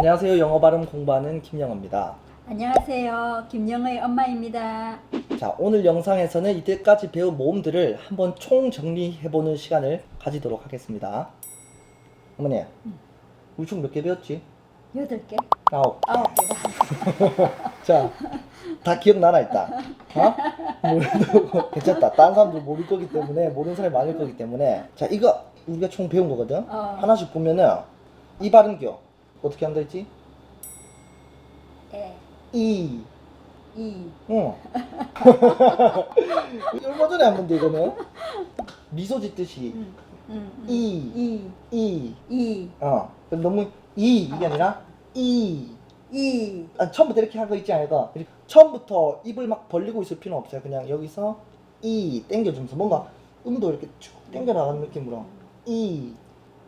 안녕하세요. 영어 발음 공부하는 김영어입니다. 안녕하세요. 김영의 엄마입니다. 자, 오늘 영상에서는 이때까지 배운 모음들을 한번 총 정리해보는 시간을 가지도록 하겠습니다. 어머니, 우리 총 몇 개 배웠지? 여덟 개, 아홉. 아홉 개가. 자, 다 기억나나 일단. 어? 모르도 괜찮다. 다른 사람들 모를 거기 때문에 모르는 사람이 많을 거기 때문에 자 이거 우리가 총 배운 거거든. 어. 하나씩 보면은 이 발음교 어떻게 한다 했지? 에, 이. 이, 응. 얼마 전에 한 건데 이거는 미소 짓듯이 음, 음, 음. 이, 이, 이. 이, 어. 너무 이 이게 아니라 이. 이. 아, 처음부터 이렇게 한 거 있지 않을까? 이렇게 처음부터 입을 막 벌리고 있을 필요는 없어요. 그냥 여기서 이 땡겨주면서 뭔가 음도 이렇게 쭉 땡겨 나가는 느낌으로 이.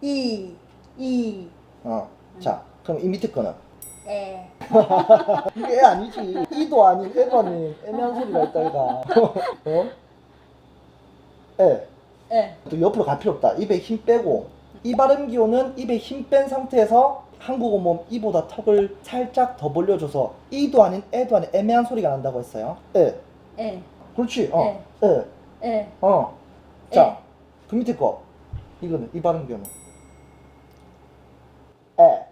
이, 이, 어. 자, 그럼 이 밑에 거는 에, 이게 애 아니지. 이도 아닌 애도 아닌 애매한 소리가 있다 이가. 어? 애. 에. 또 옆으로 갈 필요 없다. 입에 힘 빼고 이 발음 기호는 입에 힘 뺀 상태에서 한국어 몸 이보다 턱을 살짝 더 벌려줘서 이도 아닌 애도 아닌 애매한 소리가 난다고 했어요. 에. 에, 그렇지. 어. 에. 에. 에, 어. 자, 에. 그 밑에 거. 이거는 이 발음 기호는 에.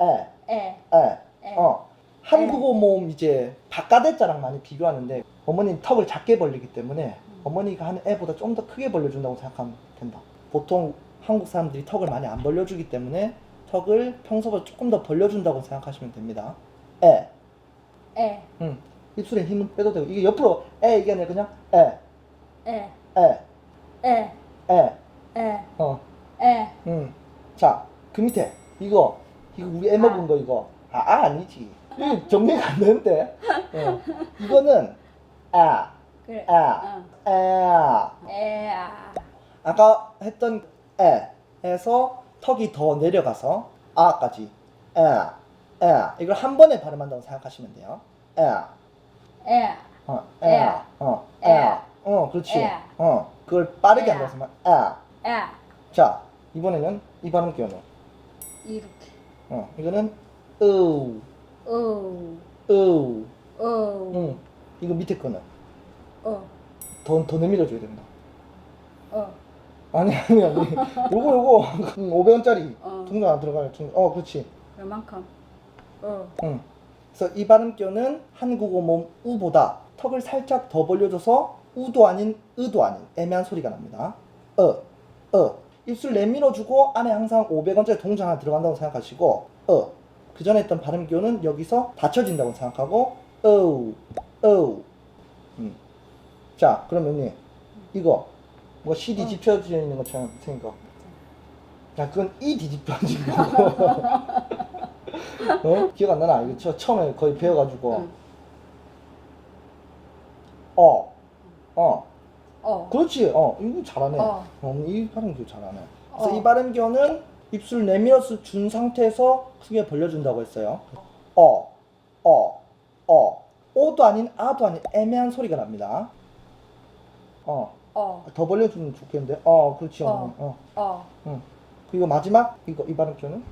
에, 에. 에, 에. 에. 어. 한국어 모음 이제 바깥에자랑 많이 비교하는데 어머니는 턱을 작게 벌리기 때문에 어머니가 하는 애보다 좀 더 크게 벌려준다고 생각하면 된다. 보통 한국 사람들이 턱을 많이 안 벌려주기 때문에 턱을 평소보다 조금 더 벌려준다고 생각하시면 됩니다. 에. 에, 응. 입술에 힘은 빼도 되고 이게 옆으로 에 이게 아니라 그냥 에. 에, 에. 에, 에. 에, 어. 에. 응. 자, 그 밑에 이거 이거 우리 애 먹은 거 이거 아, 아 아니지. 정리가 안 되는데. 어. 이거는 아, 그래. 아, 어. 아. 에, 아. 아까 했던 에에서 턱이 더 내려가서 아까지 에, 에 이걸 한 번에 발음한다고 생각하시면 돼요. 에, 에, 어, 에. 에, 어, 에, 어, 그렇지. 에. 어, 그걸 빠르게 에. 한다고 생각. 에. 에. 자, 이번에는 이 발음 기호는 이렇게. 어, 이거는 으, 오, 으, 오, 응. 이거 밑에 거는 어, 더, 더 내밀어줘야 된다. 어, 아니, 아니, 아니. 요거, 요거. 500원짜리. 어. 통장 안 들어가요. 통- 어, 그렇지. 요만큼. 어, 응. 그래서 이 발음교는 한국어 몸 우보다 턱을 살짝 더 벌려줘서 우도 아닌 으도 아닌 애매한 소리가 납니다. 어, 어. 입술 내밀어 주고 안에 항상 500원짜리 통장 하나 들어간다고 생각하시고 어. 그 전에 했던 발음교는 여기서 받쳐진다고 생각하고 어우, 어우. 음. 자, 그러면 이거 뭐 C 어. 뒤집혀져 있는 것처럼 생긴 거. 야, 그건 이 뒤집혀진 거고. 어? 기억 안 나나? 이거 저 처음에 거의 배워가지고 응. 어, 어, 어, 그렇지, 어, 이거 잘하네. 어. 어, 이 발음교 잘하네. 그래서 어. 이 발음교는 입술 내밀어서 준 상태에서 크게 벌려준다고 했어요. 어, 어, 어, 오도 아닌 아도 아닌 애매한 소리가 납니다. 어, 어, 더 벌려주면 좋겠는데. 어, 그렇지, 어, 어. 어, 어, 응. 그리고 마지막 이거 이 발음교는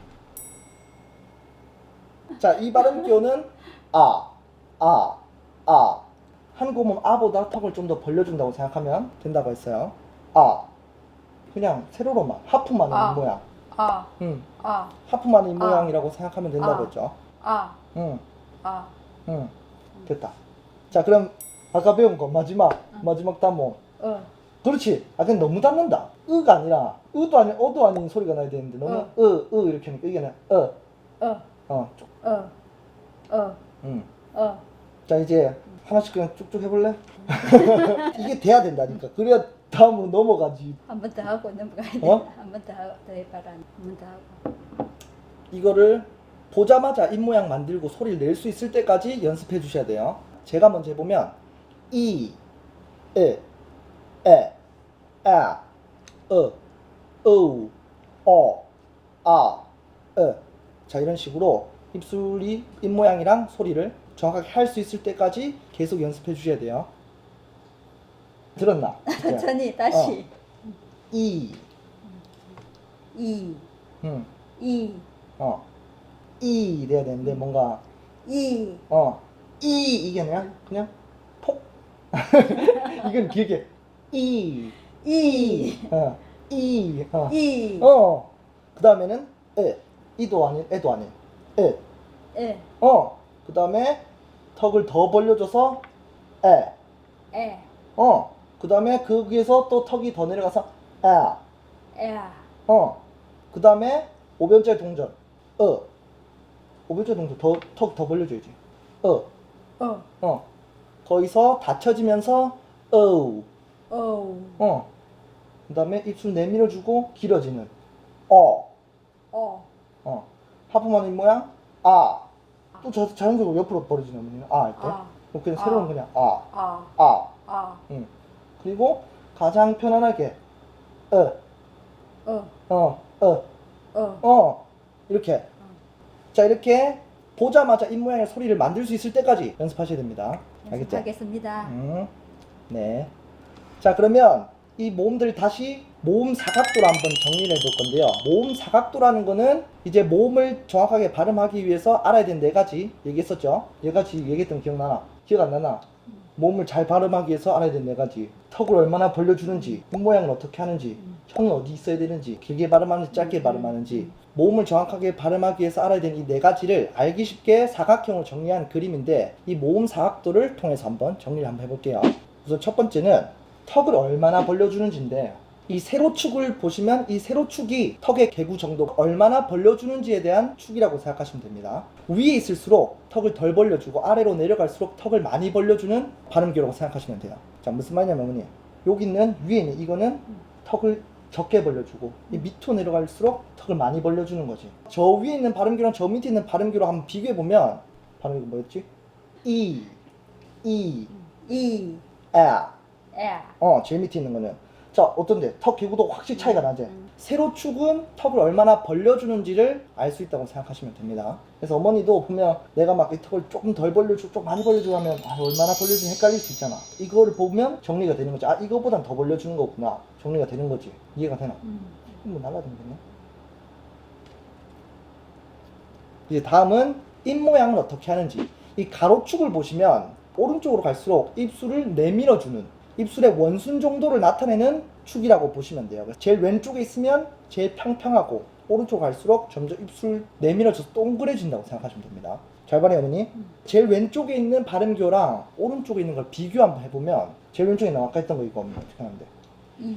자, 이 발음교는 아, 아, 아. 한국은 아보다 턱을 좀 더 벌려준다고 생각하면 된다고 했어요. 아. 그냥 세로로만 하프만 아. 모양. 아, 응. 아, 하프만 있는 아. 모양이라고 생각하면 된다고 아. 했죠. 아, 응. 아, 응. 됐다. 자, 그럼 아까 배운 거 마지막 마지막 단모. 어, 그렇지. 아, 근데 너무 닮는다. 으가 아니라 으도 아닌 어도 아닌 소리가 나야 되는데 너무 어. 으, 으 이렇게 하니까 이게 어, 어, 어, 쭉. 어, 어, 응. 어. 자 이제 하나씩 그냥 쭉쭉 해볼래? 이게 돼야 된다니까. 그래야 다음으로 넘어가지. 한 번 더 하고 넘어가야 돼. 어? 한 번 더 하고 더 해봐라. 한 번 더 하고. 이거를 보자마자 입 모양 만들고 소리를 낼 수 있을 때까지 연습해 주셔야 돼요. 제가 먼저 해보면 이, 에, 에, 아, 어, 어, 어, 아, 어. 자 이런 식으로 입술이 입 모양이랑 소리를 정확하게 할 수 있을 때까지 계속 연습해 주셔야 돼요. 들었나? 천천히 다시. 이, 이, 응, 이, 어, 이 돼야 되는데 뭔가. 이, 어, 이 이게 그냥 그냥? 폭. 이건 길게. 이, 이, 어, 이, 어, 이, 어. 그 다음에는 에, 이도 아닌 에도 아닌. 에, 에, 어. 그 다음에 턱을 더 벌려줘서 에, 에, 어. 그 다음에 거기에서 또 턱이 더 내려가서 에, 에, 어. 그 다음에 오변절 동절 어. 오변절 동절 더턱 더 벌려줘야지 어. 어, 어. 거기서 닫혀지면서 어우. 오, 어. 그 다음에 입술 내밀어주고 길어지는 어. 어, 어. 하품하는 모양 아. 또 자, 자연적으로 옆으로 벌어지는 어머니는 아 할 때. 아, 뭐 그냥 아. 새로운 그냥 아. 아, 아. 아, 응. 그리고 가장 편안하게 어. 어, 어. 어. 어, 어. 이렇게. 자, 이렇게 보자마자 입 모양의 소리를 만들 수 있을 때까지 연습하셔야 됩니다. 알겠죠? 연습하겠습니다. 음, 네. 자, 그러면 이 모음들 다시 모음 사각도로 한번 정리를 해볼 건데요. 모음 사각도라는 거는 이제 모음을 정확하게 발음하기 위해서 알아야 되는 네 가지 얘기했었죠. 네 가지 얘기했던 거 기억나나? 기억 안 나나? 모음을 잘 발음하기 위해서 알아야 되는 네 가지. 턱을 얼마나 벌려주는지, 입 모양을 어떻게 하는지, 혀는 어디 있어야 되는지, 길게 발음하는지, 짧게 발음하는지, 모음을 정확하게 발음하기 위해서 알아야 되는 이 네 가지를 알기 쉽게 사각형으로 정리한 그림인데 이 모음 사각도를 통해서 한번 정리를 한번 해볼게요. 우선 첫 번째는 턱을 얼마나 벌려주는지인데 이 세로축을 보시면 이 세로축이 턱의 개구 정도 얼마나 벌려주는지에 대한 축이라고 생각하시면 됩니다. 위에 있을수록 턱을 덜 벌려주고 아래로 내려갈수록 턱을 많이 벌려주는 발음기라고 생각하시면 돼요. 자 무슨 말이냐면 어머니 여기 있는 위에 있는 이거는 턱을 적게 벌려주고 이 밑으로 내려갈수록 턱을 많이 벌려주는 거지. 저 위에 있는 발음기랑 저 밑에 있는 발음기로 한번 비교해 보면 발음기 뭐였지? 이, 이, 이, 에. 에, 어, 제일 밑에 있는 거는. 자, 어떤데? 턱 개구도 확실히 차이가 나지? 음. 세로축은 턱을 얼마나 벌려주는지를 알 수 있다고 생각하시면 됩니다. 그래서 어머니도 보면 내가 막 이 턱을 조금 덜 벌려주고 좀 많이 벌려주고 하면 아, 얼마나 벌려주는지 헷갈릴 수 있잖아. 이거를 보면 정리가 되는 거지. 아, 이거보단 더 벌려주는 거구나. 정리가 되는 거지. 이해가 되나? 음. 뭐 날라다니겠네. 이제 다음은 입 모양을 어떻게 하는지. 이 가로축을 보시면 오른쪽으로 갈수록 입술을 내밀어주는 입술의 원순 정도를 나타내는 축이라고 보시면 돼요. 제일 왼쪽에 있으면 제일 평평하고 오른쪽 갈수록 점점 입술 내밀어져서 동그래진다고 생각하시면 됩니다. 잘 봐요, 어머니. 제일 왼쪽에 있는 발음교랑 오른쪽에 있는 걸 비교 한번 해보면 제일 왼쪽에 있는 아까 했던 거 이거 어떻게 하는데? 이,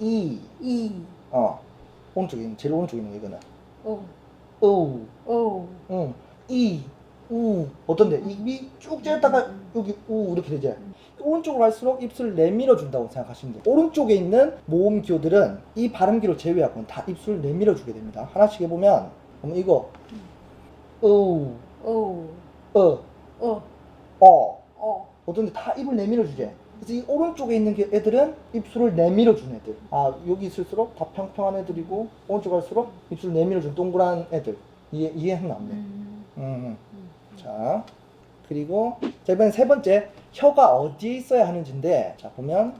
이, 이, 어, 오른쪽에 있는 제일 오른쪽에 있는 거 이거는 오, 우, 오, 응, 이, 우. 어떤데? 입이 쭉 쬐다가 여기 우 이렇게 되지. 오른쪽으로 갈수록 입술을 내밀어 준다고 생각하시면 돼요. 오른쪽에 있는 모음 기호들은 이 발음기로 제외하고는 다 입술을 내밀어 주게 됩니다. 하나씩 해보면 그러면 이거 우, 오, 어, 오, 어 어, 어떤데 다 입을 내밀어 주지. 그래서 이 오른쪽에 있는 게 애들은 입술을 내밀어 준 애들. 아 여기 있을수록 다 평평한 애들이고 오른쪽 갈수록 입술을 내밀어 준 동그란 애들. 이해 이해했나 없네. 음, 음. 자, 그리고 자 이번엔 세 번째 혀가 어디에 있어야 하는지인데 자 보면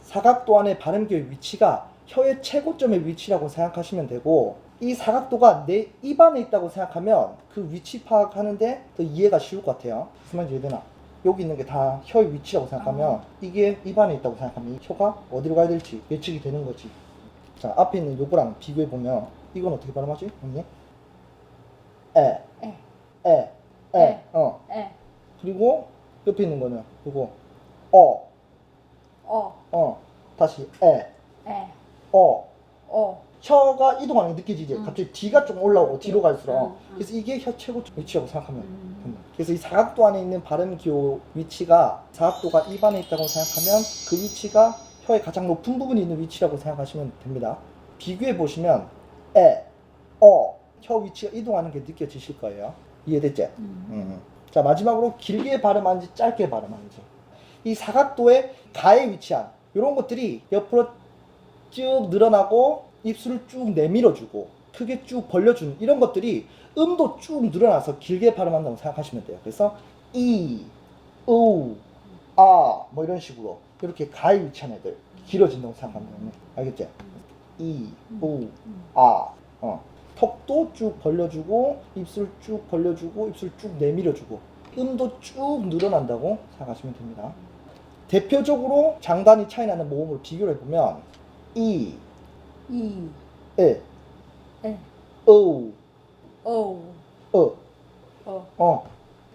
사각도 안의 발음기의 위치가 혀의 최고점의 위치라고 생각하시면 되고 이 사각도가 내 입 안에 있다고 생각하면 그 위치 파악하는데 더 이해가 쉬울 것 같아요. 무슨 말인지 이해되나? 여기 있는 게 다 혀의 위치라고 생각하면 아. 이게 입 안에 있다고 생각하면 이 혀가 어디로 가야 될지 예측이 되는 거지. 자 앞에 있는 요거랑 비교해 보면 이건 어떻게 발음하지? 언니? 에, 에, 에, 에, 에. 어. 에, 그리고 옆에 있는 거는 이거 어, 어, 어. 다시 에, 에, 어. 어, 혀가 이동하는 게 느껴지지? 음. 갑자기 뒤가 좀 올라오고 뒤로 갈수록. 음, 음. 그래서 이게 혀 최고 위치라고 생각하면 음. 됩니다. 그래서 이 사각도 안에 있는 발음 기호 위치가 사각도가 입 안에 있다고 생각하면 그 위치가 혀의 가장 높은 부분이 있는 위치라고 생각하시면 됩니다. 비교해 보시면 에, 어, 혀 위치가 이동하는 게 느껴지실 거예요. 이해됐지? 음. 음. 자 마지막으로 길게 발음하는지 짧게 발음하는지 이 사각도의 가에 위치한 이런 것들이 옆으로 쭉 늘어나고 입술을 쭉 내밀어주고 크게 쭉 벌려주는 이런 것들이 음도 쭉 늘어나서 길게 발음한다고 생각하시면 돼요 그래서 이, 우, 아 뭐 이런 식으로 이렇게 가에 위치한 애들 길어진다고 생각하면 돼요 알겠지? 이, 우, 아 어. 턱도 쭉 벌려주고 입술 쭉 벌려주고 입술 쭉 내밀어주고 음도 쭉 늘어난다고 생각하시면 됩니다. 대표적으로 장단이 차이 나는 모음을 비교를 해보면 이, 이, 에, 에, 오, 오, 어, 어. 어.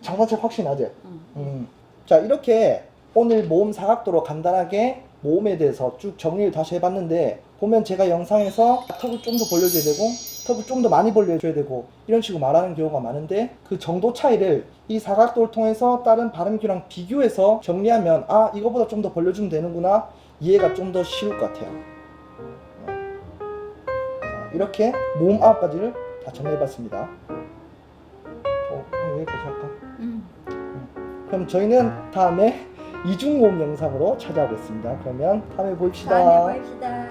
장단차 확실히 나지? 응. 음. 자 이렇게 오늘 모음 사각도로 간단하게 모음에 대해서 쭉 정리를 다시 해봤는데 보면 제가 영상에서 턱을 좀 더 벌려줘야 되고 턱을 좀 더 많이 벌려줘야 되고 이런 식으로 말하는 경우가 많은데 그 정도 차이를 이 사각도를 통해서 다른 발음기랑 비교해서 정리하면 아 이거보다 좀 더 벌려주면 되는구나 이해가 좀 더 쉬울 것 같아요 네. 자, 이렇게 모음 아홉 가지를 다 정리해봤습니다 어, 그럼 여기까지 할까? 응. 그럼 저희는 다음에 이중모음 영상으로 찾아오겠습니다. 그러면 다음에 보입시다. 다음에 봅시다.